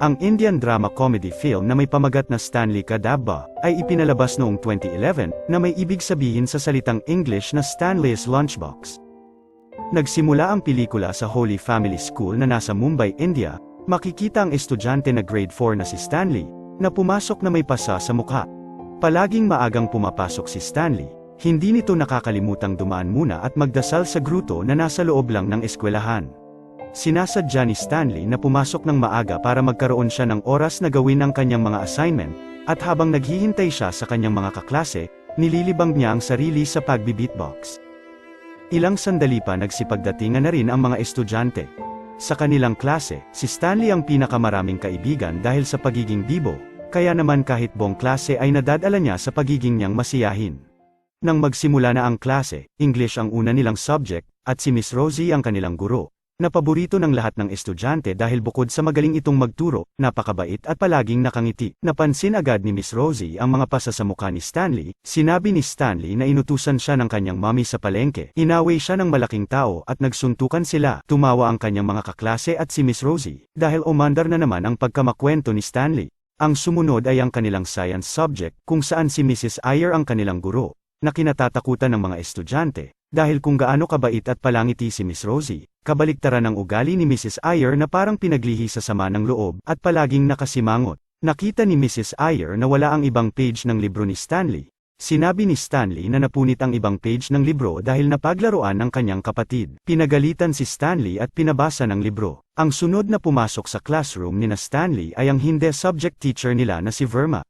Ang Indian drama comedy film na may pamagat na Stanley Kadabba ay ipinalabas noong 2011 na may ibig sabihin sa salitang English na Stanley's Lunchbox. Nagsimula ang pelikula sa Holy Family School na nasa Mumbai, India, makikita ang estudyante na grade 4 na si Stanley, na pumasok na may pasa sa mukha. Palaging maagang pumapasok si Stanley, hindi nito nakakalimutang dumaan muna at magdasal sa gruto na nasa loob lang ng eskwelahan. Sinasadya ni Stanley na pumasok ng maaga para magkaroon siya ng oras na gawin ang kanyang mga assignment, at habang naghihintay siya sa kanyang mga kaklase, nililibang niya ang sarili sa pagbi-beatbox. Ilang sandali pa nagsipagdatingan na rin ang mga estudyante. Sa kanilang klase, si Stanley ang pinakamaraming kaibigan dahil sa pagiging bibo, kaya naman kahit buong klase ay nadadala niya sa pagiging niyang masiyahin. Nang magsimula na ang klase, English ang una nilang subject, at si Miss Rosie ang kanilang guro. Napaborito ng lahat ng estudyante dahil bukod sa magaling itong magturo, napakabait at palaging nakangiti. Napansin agad ni Miss Rosie ang mga pasa sa mukha ni Stanley, sinabi ni Stanley na inutusan siya ng kanyang mami sa palengke. Inaway siya ng malaking tao at nagsuntukan sila. Tumawa ang kanyang mga kaklase at si Miss Rosie, dahil umandar na naman ang pagkamakwento ni Stanley. Ang sumunod ay ang kanilang science subject, kung saan si Mrs. Ayer ang kanilang guro, na kinatatakutan ng mga estudyante, dahil kung gaano kabait at palangiti si Miss Rosie, kabaliktaran ng ugali ni Mrs. Ayer na parang pinaglihi sa sama ng loob at palaging nakasimangot. Nakita ni Mrs. Ayer na wala ang ibang page ng libro ni Stanley. Sinabi ni Stanley na napunit ang ibang page ng libro dahil napaglaruan ng kanyang kapatid. Pinagalitan si Stanley at pinabasa ng libro. Ang sunod na pumasok sa classroom ni na Stanley ay ang hindi subject teacher nila na si Verma.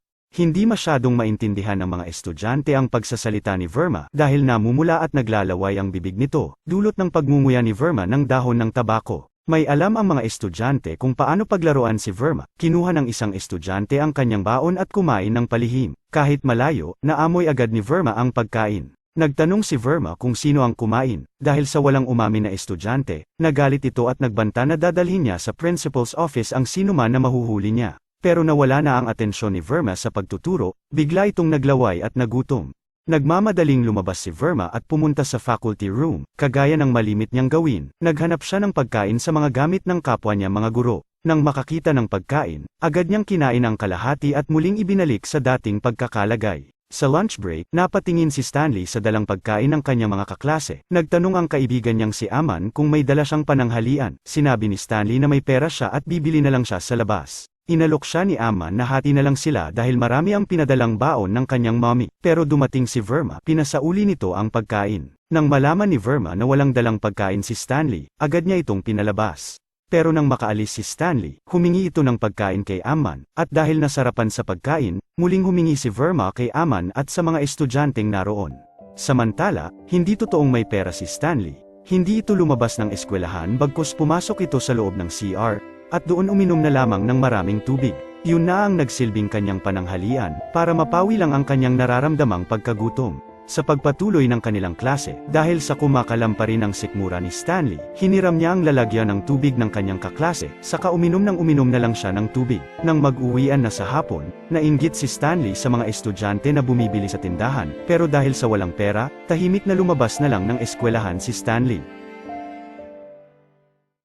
Hindi masyadong maintindihan ng mga estudyante ang pagsasalita ni Verma dahil namumula at naglalaway ang bibig nito, dulot ng pagmumuya ni Verma ng dahon ng tabako. May alam ang mga estudyante kung paano paglaruan si Verma. Kinuha ng isang estudyante ang kanyang baon at kumain ng palihim. Kahit malayo, naamoy agad ni Verma ang pagkain. Nagtanong si Verma kung sino ang kumain, dahil sa walang umamin na estudyante, nagalit ito at nagbanta na dadalhin niya sa principal's office ang sinuman na mahuhuli niya. Pero nawala na ang atensyon ni Verma sa pagtuturo, bigla itong naglaway at nagutom. Nagmamadaling lumabas si Verma at pumunta sa faculty room, kagaya ng malimit niyang gawin, naghanap siya ng pagkain sa mga gamit ng kapwa niya mga guro. Nang makakita ng pagkain, agad niyang kinain ang kalahati at muling ibinalik sa dating pagkakalagay. Sa lunch break, napatingin si Stanley sa dalang pagkain ng kanyang mga kaklase. Nagtanong ang kaibigan niyang si Aman kung may dala siyang pananghalian. Sinabi ni Stanley na may pera siya at bibili na lang siya sa labas. Inalok siya ni Aman na hati na lang sila dahil marami ang pinadalang baon ng kanyang mommy. Pero dumating si Verma, pinasauli nito ang pagkain. Nang malaman ni Verma na walang dalang pagkain si Stanley, agad niya itong pinalabas. Pero nang makaalis si Stanley, humingi ito ng pagkain kay Aman, at dahil nasarapan sa pagkain, muling humingi si Verma kay Aman at sa mga estudyanteng naroon. Samantala, hindi totoong may pera si Stanley. Hindi ito lumabas ng eskwelahan bagkus pumasok ito sa loob ng CR, at doon uminom na lamang ng maraming tubig. Yun na ang nagsilbing kanyang pananghalian, para mapawi lang ang kanyang nararamdamang pagkagutom. Sa pagpatuloy ng kanilang klase, dahil sa kumakalam pa rin ang sikmura ni Stanley, hiniram niya ang lalagyan ng tubig ng kanyang kaklase, saka uminom ng uminom na lang siya ng tubig. Nang mag-uwian na sa hapon, nainggit si Stanley sa mga estudyante na bumibili sa tindahan, pero dahil sa walang pera, tahimik na lumabas na lang ng eskwelahan si Stanley.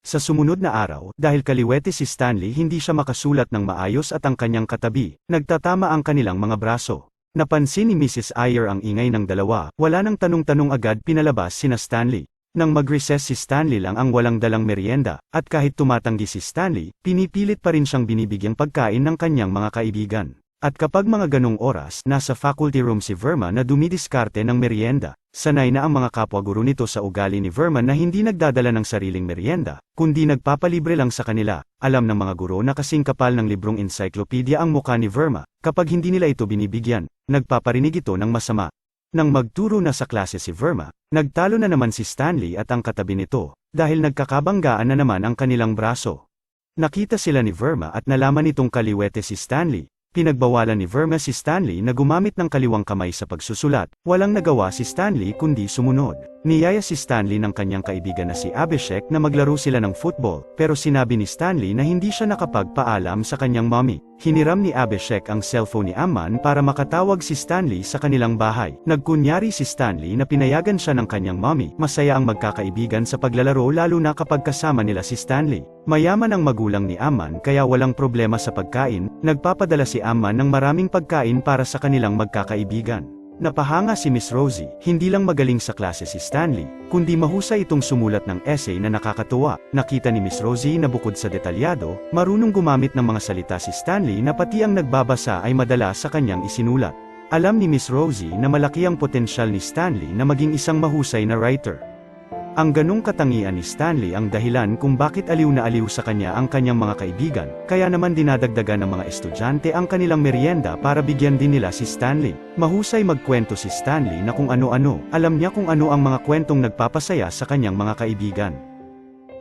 Sa sumunod na araw, dahil kaliwete si Stanley hindi siya makasulat ng maayos at ang kanyang katabi, nagtatama ang kanilang mga braso. Napansin ni Mrs. Ayer ang ingay ng dalawa, wala nang tanong-tanong agad pinalabas sina Stanley. Nang mag-recess si Stanley lang ang walang dalang merienda, at kahit tumatanggi si Stanley, pinipilit pa rin siyang binibigyang pagkain ng kanyang mga kaibigan. At kapag mga ganong oras, nasa faculty room si Verma na dumidiskarte ng merienda. Sanay na ang mga kapwa guro nito sa ugali ni Verma na hindi nagdadala ng sariling merienda, kundi nagpapalibre lang sa kanila. Alam ng mga guro na kasing kapal ng librong encyclopedia ang mukha ni Verma, kapag hindi nila ito binibigyan, nagpaparinig ito ng masama. Nang magturo na sa klase si Verma, nagtalo na naman si Stanley at ang katabi nito, dahil nagkakabanggaan na naman ang kanilang braso. Nakita sila ni Verma at nalaman nitong kaliwete si Stanley, Pinagbawalan ni Verma si Stanley na gumamit ng kaliwang kamay sa pagsusulat, walang nagawa si Stanley kundi sumunod. Niyaya si Stanley ng kanyang kaibigan na si Abhishek na maglaro sila ng football, pero sinabi ni Stanley na hindi siya nakapagpaalam sa kanyang mommy. Hiniram ni Abhishek ang cellphone ni Amman para makatawag si Stanley sa kanilang bahay. Nagkunyari si Stanley na pinayagan siya ng kanyang mommy. Masaya ang magkakaibigan sa paglalaro lalo na kapag kasama nila si Stanley. Mayaman ang magulang ni Amman kaya walang problema sa pagkain, nagpapadala si Amman ng maraming pagkain para sa kanilang magkakaibigan. Napahanga si Miss Rosie, hindi lang magaling sa klase si Stanley, kundi mahusay itong sumulat ng essay na nakakatuwa. Nakita ni Miss Rosie na bukod sa detalyado, marunong gumamit ng mga salita si Stanley na pati ang nagbabasa ay madala sa kanyang isinulat. Alam ni Miss Rosie na malaki ang potensyal ni Stanley na maging isang mahusay na writer. Ang ganong katangian ni Stanley ang dahilan kung bakit aliw na aliw sa kanya ang kanyang mga kaibigan, kaya naman dinadagdagan ng mga estudyante ang kanilang merienda para bigyan din nila si Stanley. Mahusay magkwento si Stanley na kung ano-ano, alam niya kung ano ang mga kwentong nagpapasaya sa kanyang mga kaibigan.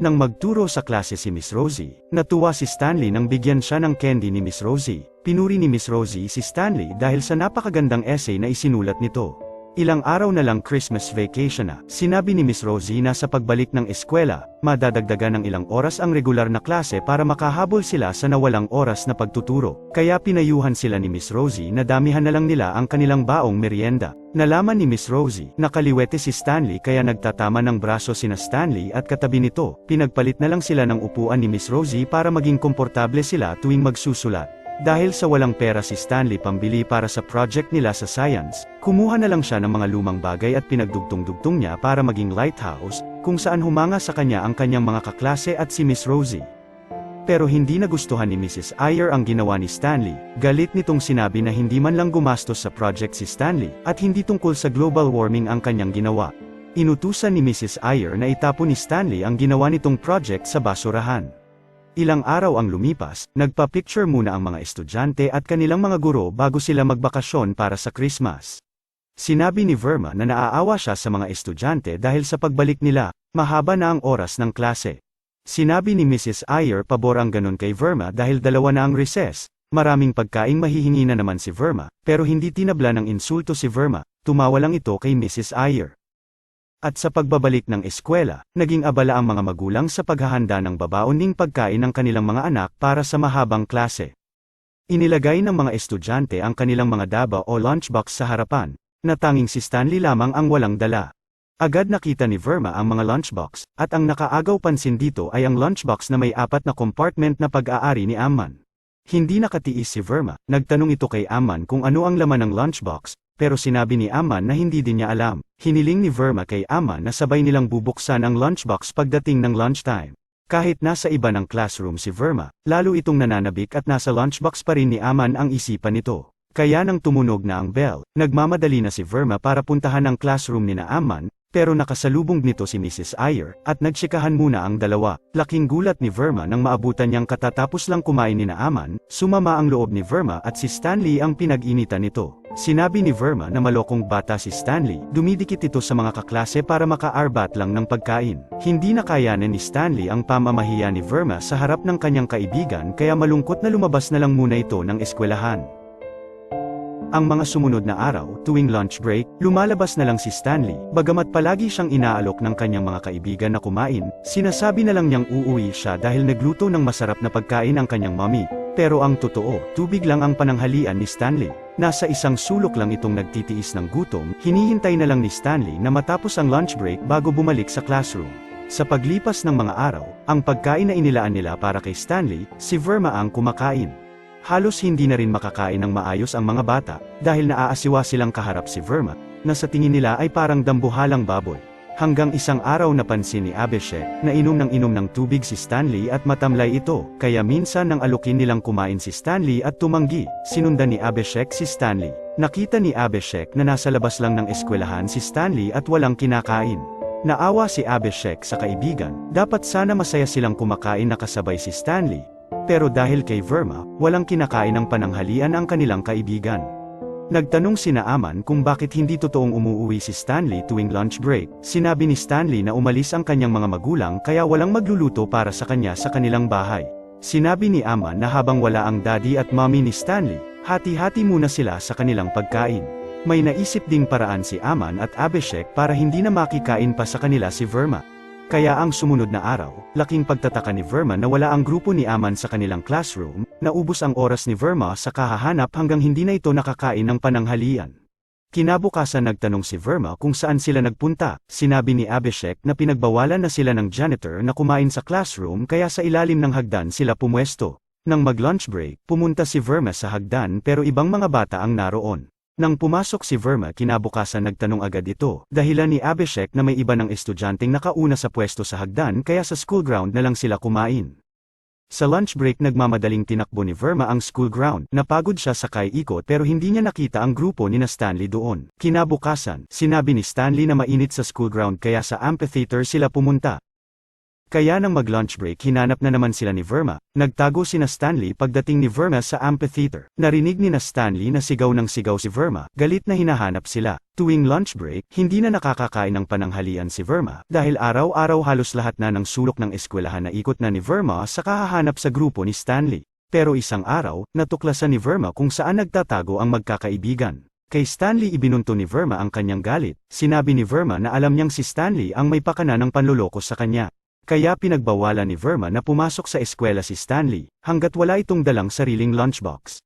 Nang magturo sa klase si Miss Rosie, natuwa si Stanley nang bigyan siya ng candy ni Miss Rosie. Pinuri ni Miss Rosie si Stanley dahil sa napakagandang essay na isinulat nito. Ilang araw na lang Christmas vacation na, sinabi ni Miss Rosie na sa pagbalik ng eskwela, madadagdagan ng ilang oras ang regular na klase para makahabol sila sa nawalang oras na pagtuturo. Kaya pinayuhan sila ni Miss Rosie na damihan na lang nila ang kanilang baong merienda. Nalaman ni Miss Rosie, nakaliwete si Stanley kaya nagtatama ng braso sina Stanley at katabi nito, pinagpalit na lang sila ng upuan ni Miss Rosie para maging komportable sila tuwing magsusulat. Dahil sa walang pera si Stanley pambili para sa project nila sa science, kumuha na lang siya ng mga lumang bagay at pinagdugtong-dugtong niya para maging lighthouse, kung saan humanga sa kanya ang kanyang mga kaklase at si Miss Rosie. Pero hindi nagustuhan ni Mrs. Ayer ang ginawa ni Stanley, galit nitong sinabi na hindi man lang gumastos sa project si Stanley, at hindi tungkol sa global warming ang kanyang ginawa. Inutusan ni Mrs. Ayer na itapon ni Stanley ang ginawa nitong project sa basurahan. Ilang araw ang lumipas, nagpa-picture muna ang mga estudyante at kanilang mga guro bago sila magbakasyon para sa Christmas. Sinabi ni Verma na naaawa siya sa mga estudyante dahil sa pagbalik nila, mahaba na ang oras ng klase. Sinabi ni Mrs. Ayer pabor ang ganun kay Verma dahil dalawa na ang recess, maraming pagkaing mahihingi na naman si Verma, pero hindi tinabla ng insulto si Verma, tumawa lang ito kay Mrs. Ayer. At sa pagbabalik ng eskwela, naging abala ang mga magulang sa paghahanda ng babaoning pagkain ng kanilang mga anak para sa mahabang klase. Inilagay ng mga estudyante ang kanilang mga daba o lunchbox sa harapan, na tanging si Stanley lamang ang walang dala. Agad nakita ni Verma ang mga lunchbox, at ang nakaagaw pansin dito ay ang lunchbox na may apat na compartment na pag-aari ni Amman. Hindi nakatiis si Verma, nagtanong ito kay Amman kung ano ang laman ng lunchbox, pero sinabi ni Aman na hindi din niya alam. Hiniling ni Verma kay Aman na sabay nilang bubuksan ang lunchbox pagdating ng lunchtime. Kahit nasa iba ng classroom si Verma, lalo itong nananabik at nasa lunchbox pa rin ni Aman ang isipan nito. Kaya nang tumunog na ang bell, nagmamadali na si Verma para puntahan ang classroom ni na Aman, pero nakasalubong nito si Mrs. Ayer, at nagsikahan muna ang dalawa. Laking gulat ni Verma nang maabutan niyang katatapos lang kumain ni Naaman, sumama ang loob ni Verma at si Stanley ang pinag-initan nito. Sinabi ni Verma na malokong bata si Stanley, dumidikit ito sa mga kaklase para makaarbat lang ng pagkain. Hindi nakayanan ni Stanley ang pamamahiya ni Verma sa harap ng kanyang kaibigan kaya malungkot na lumabas na lang muna ito ng eskwelahan. Ang mga sumunod na araw, tuwing lunch break, lumalabas na lang si Stanley, bagamat palagi siyang inaalok ng kanyang mga kaibigan na kumain, sinasabi na lang niyang uuwi siya dahil nagluto ng masarap na pagkain ang kanyang mommy. Pero ang totoo, tubig lang ang pananghalian ni Stanley. Nasa isang sulok lang itong nagtitiis ng gutom, hinihintay na lang ni Stanley na matapos ang lunch break bago bumalik sa classroom. Sa paglipas ng mga araw, ang pagkain na inilaan nila para kay Stanley, si Verma ang kumakain. Halos hindi na rin makakain ng maayos ang mga bata, dahil naaasiwa silang kaharap si Verma, na sa tingin nila ay parang dambuhalang baboy. Hanggang isang araw napansin ni Abhishek, na inom ng inom ng tubig si Stanley at matamlay ito, kaya minsan nang alukin nilang kumain si Stanley at tumanggi, sinundan ni Abhishek si Stanley. Nakita ni Abhishek na nasa labas lang ng eskwelahan si Stanley at walang kinakain. Naawa si Abhishek sa kaibigan, dapat sana masaya silang kumakain na kasabay si Stanley, pero dahil kay Verma, walang kinakain ng pananghalian ang kanilang kaibigan. Nagtanong si Naaman kung bakit hindi totoong umuuwi si Stanley tuwing lunch break. Sinabi ni Stanley na umalis ang kanyang mga magulang kaya walang magluluto para sa kanya sa kanilang bahay. Sinabi ni Aman na habang wala ang daddy at mommy ni Stanley, hati-hati muna sila sa kanilang pagkain. May naisip ding paraan si Aman at Abhishek para hindi na makikain pa sa kanila si Verma. Kaya ang sumunod na araw, laking pagtataka ni Verma na wala ang grupo ni Aman sa kanilang classroom, naubos ang oras ni Verma sa kahahanap hanggang hindi na ito nakakain ng pananghalian. Kinabukasan nagtanong si Verma kung saan sila nagpunta, sinabi ni Abhishek na pinagbawalan na sila ng janitor na kumain sa classroom kaya sa ilalim ng hagdan sila pumwesto. Nang mag-lunch break, pumunta si Verma sa hagdan pero ibang mga bata ang naroon. Nang pumasok si Verma kinabukasan nagtanong agad ito, dahilan ni Abhishek na may iba ng estudyanteng nakauna sa pwesto sa hagdan kaya sa school ground na lang sila kumain. Sa lunch break nagmamadaling tinakbo ni Verma ang school ground, napagod siya sa ikot pero hindi niya nakita ang grupo ni na Stanley doon. Kinabukasan, sinabi ni Stanley na mainit sa school ground kaya sa amphitheater sila pumunta. Kaya nang mag-lunch break hinanap na naman sila ni Verma, nagtago sina Stanley pagdating ni Verma sa amphitheater. Narinig ni na Stanley na sigaw ng sigaw si Verma, galit na hinahanap sila. Tuwing lunch break, hindi na nakakakain ng pananghalian si Verma, dahil araw-araw halos lahat na ng sulok ng eskwelahan na ikot na ni Verma sa kahahanap sa grupo ni Stanley. Pero isang araw, natuklasan ni Verma kung saan nagtatago ang magkakaibigan. Kay Stanley ibinunto ni Verma ang kanyang galit, sinabi ni Verma na alam niyang si Stanley ang may pakana ng panluloko sa kanya. Kaya pinagbawalan ni Verma na pumasok sa eskwela si Stanley, hanggat wala itong dalang sariling lunchbox.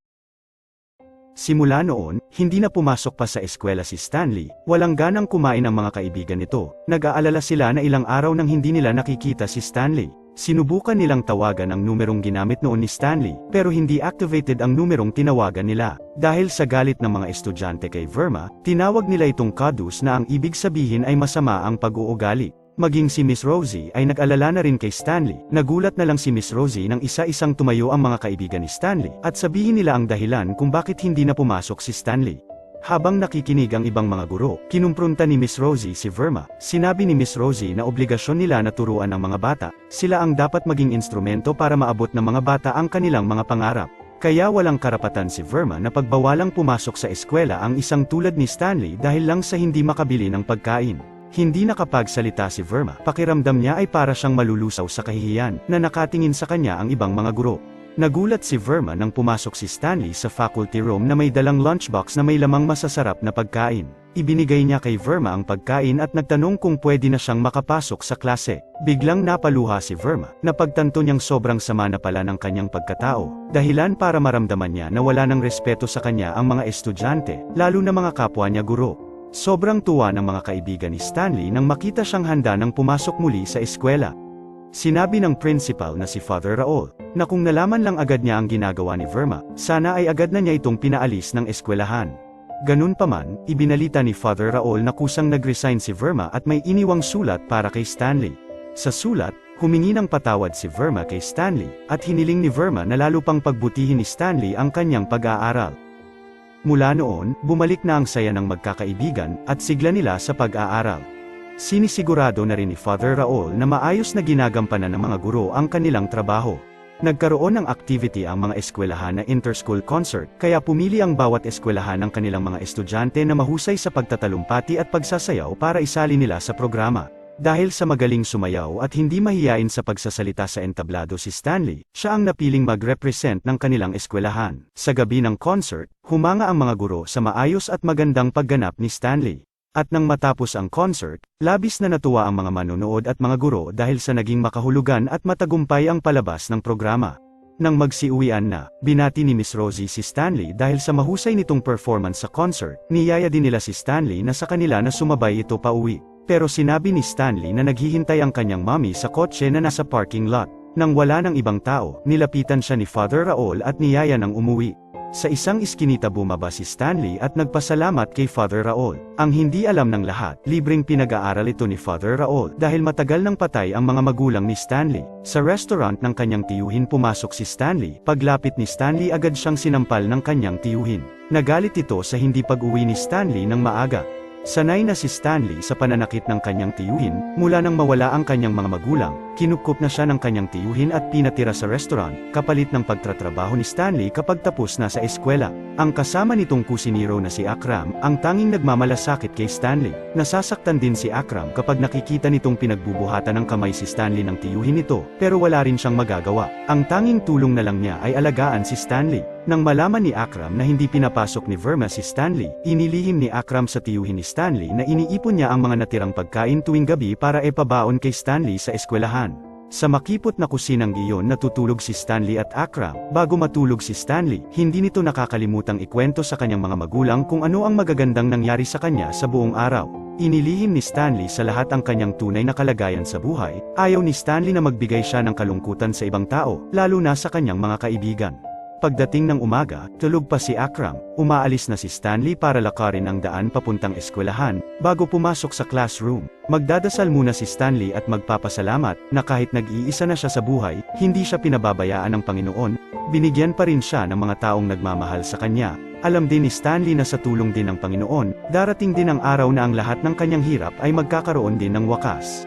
Simula noon, hindi na pumasok pa sa eskwela si Stanley, walang ganang kumain ang mga kaibigan nito, nag-aalala sila na ilang araw nang hindi nila nakikita si Stanley. Sinubukan nilang tawagan ang numerong ginamit noon ni Stanley, pero hindi activated ang numerong tinawagan nila. Dahil sa galit ng mga estudyante kay Verma, tinawag nila itong kadus na ang ibig sabihin ay masama ang pag-uugali. Maging si Miss Rosie ay nag-alala na rin kay Stanley. Nagulat na lang si Miss Rosie nang isa-isang tumayo ang mga kaibigan ni Stanley at sabihin nila ang dahilan kung bakit hindi na pumasok si Stanley. Habang nakikinig ang ibang mga guro, kinumprunta ni Miss Rosie si Verma. Sinabi ni Miss Rosie na obligasyon nila na turuan ang mga bata. Sila ang dapat maging instrumento para maabot ng mga bata ang kanilang mga pangarap. Kaya walang karapatan si Verma na pagbawalang pumasok sa eskwela ang isang tulad ni Stanley dahil lang sa hindi makabili ng pagkain. Hindi nakapagsalita si Verma, pakiramdam niya ay para siyang malulusaw sa kahihiyan, na nakatingin sa kanya ang ibang mga guro. Nagulat si Verma nang pumasok si Stanley sa faculty room na may dalang lunchbox na may lamang masasarap na pagkain. Ibinigay niya kay Verma ang pagkain at nagtanong kung pwede na siyang makapasok sa klase. Biglang napaluha si Verma, na pagtanto niyang sobrang sama na pala ng kanyang pagkatao, dahilan para maramdaman niya na wala ng respeto sa kanya ang mga estudyante, lalo na mga kapwa niya guro. Sobrang tuwa ng mga kaibigan ni Stanley nang makita siyang handa nang pumasok muli sa eskwela. Sinabi ng principal na si Father Raul, na kung nalaman lang agad niya ang ginagawa ni Verma, sana ay agad na niya itong pinaalis ng eskwelahan. Ganun pa man, ibinalita ni Father Raul na kusang nag-resign si Verma at may iniwang sulat para kay Stanley. Sa sulat, humingi ng patawad si Verma kay Stanley, at hiniling ni Verma na lalo pang pagbutihin ni Stanley ang kanyang pag-aaral. Mula noon, bumalik na ang saya ng magkakaibigan, at sigla nila sa pag-aaral. Sinisigurado na rin ni Father Raul na maayos na ginagampanan ng mga guro ang kanilang trabaho. Nagkaroon ng activity ang mga eskwelahan na inter-school concert, kaya pumili ang bawat eskwelahan ng kanilang mga estudyante na mahusay sa pagtatalumpati at pagsasayaw para isali nila sa programa. Dahil sa magaling sumayaw at hindi mahiyain sa pagsasalita sa entablado si Stanley, siya ang napiling mag-represent ng kanilang eskwelahan. Sa gabi ng concert, humanga ang mga guro sa maayos at magandang pagganap ni Stanley. At nang matapos ang concert, labis na natuwa ang mga manonood at mga guro dahil sa naging makahulugan at matagumpay ang palabas ng programa. Nang magsiuwian na, binati ni Miss Rosie si Stanley dahil sa mahusay nitong performance sa concert, niyaya din nila si Stanley na sa kanila na sumabay ito pa uwi. Pero sinabi ni Stanley na naghihintay ang kanyang mommy sa kotse na nasa parking lot. Nang wala ng ibang tao, nilapitan siya ni Father Raul at niyaya ng umuwi. Sa isang iskinita bumaba si Stanley at nagpasalamat kay Father Raul. Ang hindi alam ng lahat, libreng pinag-aaral ito ni Father Raul dahil matagal nang patay ang mga magulang ni Stanley. Sa restaurant ng kanyang tiyuhin pumasok si Stanley, paglapit ni Stanley agad siyang sinampal ng kanyang tiyuhin. Nagalit ito sa hindi pag-uwi ni Stanley ng maaga. Sanay na si Stanley sa pananakit ng kanyang tiyuhin, mula nang mawala ang kanyang mga magulang, kinupkup na siya ng kanyang tiyuhin at pinatira sa restaurant, kapalit ng pagtatrabaho ni Stanley kapag tapos na sa eskwela. Ang kasama nitong kusiniro na si Akram, ang tanging nagmamalasakit kay Stanley. Nasasaktan din si Akram kapag nakikita nitong pinagbubuhatan ng kamay si Stanley ng tiyuhin nito, pero wala rin siyang magagawa. Ang tanging tulong na lang niya ay alagaan si Stanley. Nang malaman ni Akram na hindi pinapasok ni Verma si Stanley, inilihim ni Akram sa tiyuhin ni Stanley na iniipon niya ang mga natirang pagkain tuwing gabi para epabaon kay Stanley sa eskwelahan. Sa makipot na kusinang iyon natutulog si Stanley at Akram. Bago matulog si Stanley, hindi nito nakakalimutang ikwento sa kanyang mga magulang kung ano ang magagandang nangyari sa kanya sa buong araw. Inilihim ni Stanley sa lahat ang kanyang tunay na kalagayan sa buhay. Ayaw ni Stanley na magbigay siya ng kalungkutan sa ibang tao, lalo na sa kanyang mga kaibigan. Pagdating ng umaga, tulog pa si Akram, umaalis na si Stanley para lakarin ang daan papuntang eskwelahan, bago pumasok sa classroom. Magdadasal muna si Stanley at magpapasalamat, na kahit nag-iisa na siya sa buhay, hindi siya pinababayaan ng Panginoon, binigyan pa rin siya ng mga taong nagmamahal sa kanya. Alam din ni Stanley na sa tulong din ng Panginoon, darating din ang araw na ang lahat ng kanyang hirap ay magkakaroon din ng wakas.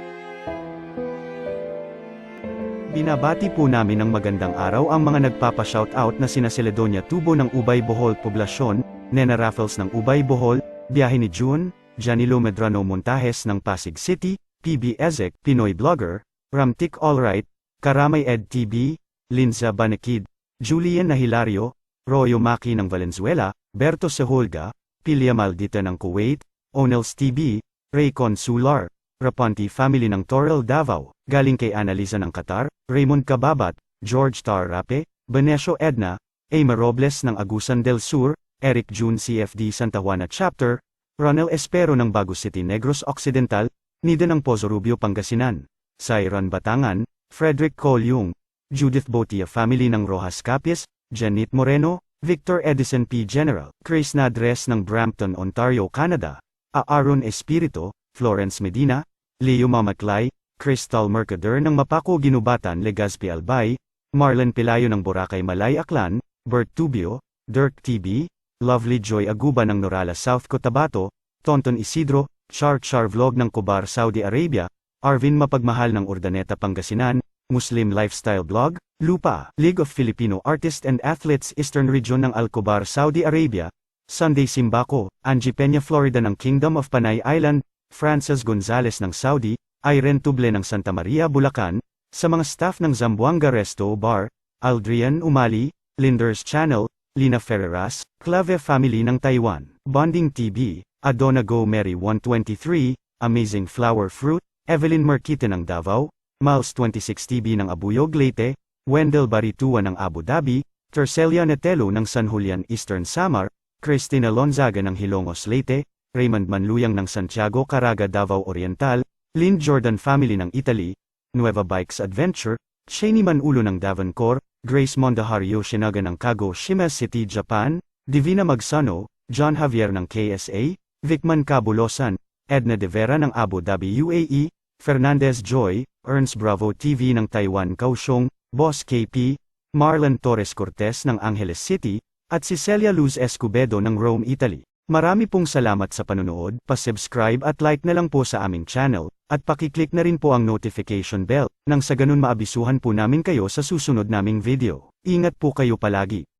Binabati po namin ng magandang araw ang mga nagpapa-shoutout na sina Celedonia Tubo ng Ubay Bohol Poblasyon, Nena Raffles ng Ubay Bohol, Biyahe ni June, Janilo Medrano Montajes ng Pasig City, PB Ezek, Pinoy Blogger, Ramtik Alright, Karamay Ed TV, Linza Banakid, Julian Nahilario, Royo Maki ng Valenzuela, Berto Sehulga, Pilia Maldita ng Kuwait, Onels TV, Ray Consular, Raponti Family ng Torrel Davao, galing kay Annalisa ng Qatar, Raymond Kababat, George Tarrape, Benesio Edna, Emma Robles ng Agusan del Sur, Eric June CFD Santa Juana Chapter, Ronel Espero ng Bago City Negros Occidental, Nida ng Pozo Rubio Pangasinan, Cyron Batangan, Frederick Colyung, Judith Botia Family ng Rojas Capiz, Janet Moreno, Victor Edison P. General, Chris Nadres ng Brampton, Ontario, Canada, Aaron Espirito, Florence Medina, Leo Mamatlay, Crystal Mercader ng Mapaco Ginubatan Legazpi Albay, Marlon Pilayo ng Boracay Malay Aklan, Bert Tubio, Dirk TB, Lovely Joy Aguba ng Norala South Cotabato, Tonton Isidro, Char Char Vlog ng Kubar Saudi Arabia, Arvin Mapagmahal ng Urdaneta Pangasinan, Muslim Lifestyle Blog, Lupa, League of Filipino Artists and Athletes Eastern Region ng Alcobar Saudi Arabia, Sunday Simbako, Angie Peña Florida ng Kingdom of Panay Island, Frances Gonzales ng Saudi, Irene Tuble ng Santa Maria, Bulacan, sa mga staff ng Zamboanga Resto Bar, Aldrian Umali, Linders Channel, Lina Ferreras, Clave Family ng Taiwan, Bonding TV, Adona Go Mary 123, Amazing Flower Fruit, Evelyn Marquite ng Davao, Miles 26 TV ng Abuyog Leyte, Wendell Baritua ng Abu Dhabi, Tercelia Netelo ng San Julian Eastern Samar, Christina Lonzaga ng Hilongos Leyte, Raymond Manluyang ng Santiago Caraga Davao Oriental, Lynn Jordan Family ng Italy, Nueva Bikes Adventure, Shani Manulo ng Davencor, Grace Mondahar Yoshinaga ng Kago Shima City, Japan, Divina Magsano, John Javier ng KSA, Vicman Cabulosan, Edna De Vera ng Abu Dhabi UAE, Fernandez Joy, Ernst Bravo TV ng Taiwan Kaohsiung, Boss KP, Marlon Torres Cortez ng Angeles City, at si Celia Luz Escobedo ng Rome, Italy. Marami pong salamat sa panonood, pa-subscribe at like na lang po sa aming channel, at pakiclick na rin po ang notification bell, nang sa ganun maabisuhan po namin kayo sa susunod naming video. Ingat po kayo palagi.